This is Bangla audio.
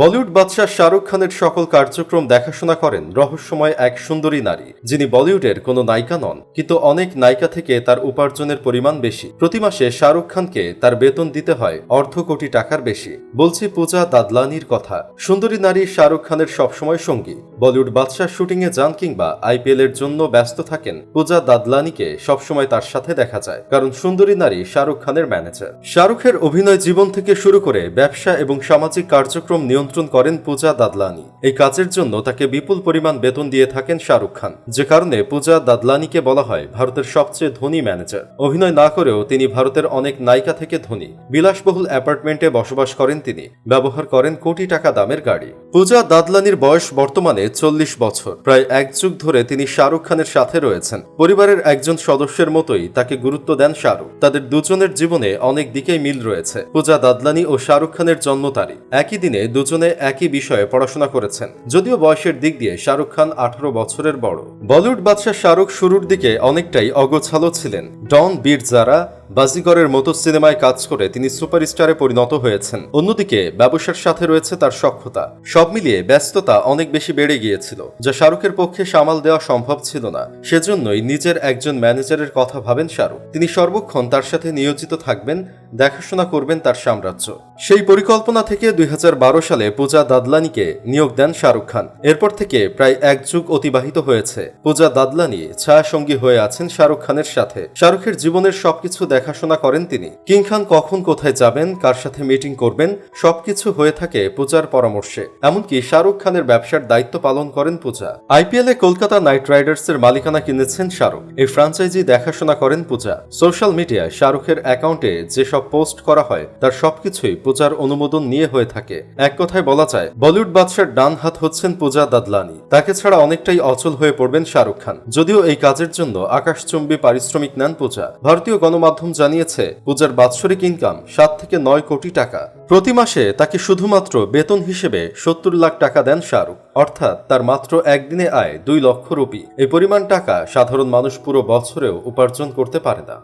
বলিউড বাদশাহ শাহরুখ খানের সকল কার্যক্রম দেখাশোনা করেন রহস্যময় এক সুন্দরী নারী। যিনি বলিউডের কোনো নায়িকা নন, কিন্তু অনেক নায়িকা থেকে তার উপার্জনের পরিমাণ বেশি। প্রতি মাসে শাহরুখ খানকে তার বেতন দিতে হয় অর্ধ কোটি টাকার বেশি। বলছি পূজা দাদলানির কথা। সুন্দরী নারী শাহরুখ খানের সবসময় সঙ্গী। বলিউড বাদশাহ শুটিংয়ে যান কিংবা আইপিএল এর জন্য ব্যস্ত থাকেন, পূজা দাদলানিকে সবসময় তার সাথে দেখা যায়, কারণ সুন্দরী নারী শাহরুখ খানের ম্যানেজার শাহরুখের অভিনয় জীবন থেকে শুরু করে ব্যবসা এবং সামাজিক কার্যক্রম নিয়ন্ত্রণ করেন পূজা দাদলানি। এই কাজের জন্য তাকে বিপুল পরিমাণ বেতন দিয়ে থাকেন শাহরুখ খান। যে কারণে পূজা দাদলানিকে বলা হয় ভারতের সবচেয়ে ধনী ম্যানেজার। অভিনয় না করেও তিনি ভারতের অনেক নায়িকা থেকে ধনী। বিলাসবহুল অ্যাপার্টমেন্টে বসবাস করেন তিনি। ব্যবহার করেন কোটি টাকা দামের গাড়ি। পূজা দাদলানির বয়স বর্তমানে চল্লিশ বছর। প্রায় এক যুগ ধরে তিনি শাহরুখ খানের সাথে রয়েছেন। পরিবারের একজন সদস্যের মতোই তাকে গুরুত্ব দেন শাহরুখ। তাদের দুজনের জীবনে অনেক দিকেই মিল রয়েছে। পূজা দাদলানি ও শাহরুখ খানের জন্ম তারিখ। একই দিনে দুজনে একই বিষয়ে পড়াশোনা করেছেন। যদিও বয়সের দিক দিয়ে শাহরুখ খান আঠারো বছরের বড়। বলিউড বাদশাহ শাহরুখ শুরুর দিকে অনেকটাই অগোছালো ছিলেন। ডন বীর জারা বাজিগরের মতো সিনেমায় কাজ করে তিনি সুপারস্টারে পরিণত হয়েছেন। অন্যদিকে, ব্যবসার সাথে রয়েছে তার সক্ষতা। সব মিলিয়ে ব্যস্ততা অনেক বেশি বেড়ে গিয়েছিল, যা শাহরুখের পক্ষে সামাল দেওয়া সম্ভব ছিল না। সেজন্যই নিজের একজন ম্যানেজারের কথা ভাবেন শাহরুখ। তিনি সর্বক্ষণ তার সাথে নিয়োজিত থাকবেন, দেখাশোনা করবেন তার সাম্রাজ্য। সেই পরিকল্পনা থেকে দুই হাজার বারো সালে পূজা দাদলানিকে নিয়োগ দেন শাহরুখ খান। এরপর থেকে প্রায় এক যুগ অতিবাহিত হয়েছে। পূজা দাদলানি ছায়াসঙ্গী হয়ে আছেন শাহরুখ খানের সাথে। শাহরুখের জীবনের সবকিছু দেখাশোনা করেন তিনি। কিং খান কখন কোথায় যাবেন, কার সাথে মিটিং করবেন, সবকিছু হয়ে থাকে পূজার পরামর্শে। এমনকি শাহরুখ খানের ব্যবসার দায়িত্ব পালন করেন পূজা। আইপিএল কলকাতা নাইট রাইডার্সের মালিকানা কিনেছেন শাহরুখ। এই ফ্রাঞ্চাইজি দেখাশোনা করেন পূজা। সোশ্যাল মিডিয়ায় শাহরুখের অ্যাকাউন্টে যেসব পোস্ট করা হয়, তার সবকিছুই পূজার অনুমোদন নিয়ে হয়ে থাকে। এক কথায় বলা যায়, বলিউড বাদশার ডান হাত হচ্ছেন পূজা দাদলানি। তাকে ছাড়া অনেকটাই অচল হয়ে পড়বেন শাহরুখ খান। যদিও এই কাজের জন্য আকাশচুম্বী পারিশ্রমিক নেন পূজা। ভারতীয় গণমাধ্যম জানিয়েছে, পূজার বাৎসরিক ইনকাম সাত থেকে নয় কোটি টাকা। প্রতি মাসে তাকে শুধুমাত্র বেতন হিসেবে সত্তর লাখ টাকা দেন শাহরুখ। অর্থাৎ তার মাত্র একদিনে আয় দুই লক্ষ রুপি। এই পরিমাণ টাকা সাধারণ মানুষ পুরো বছরেও উপার্জন করতে পারে না।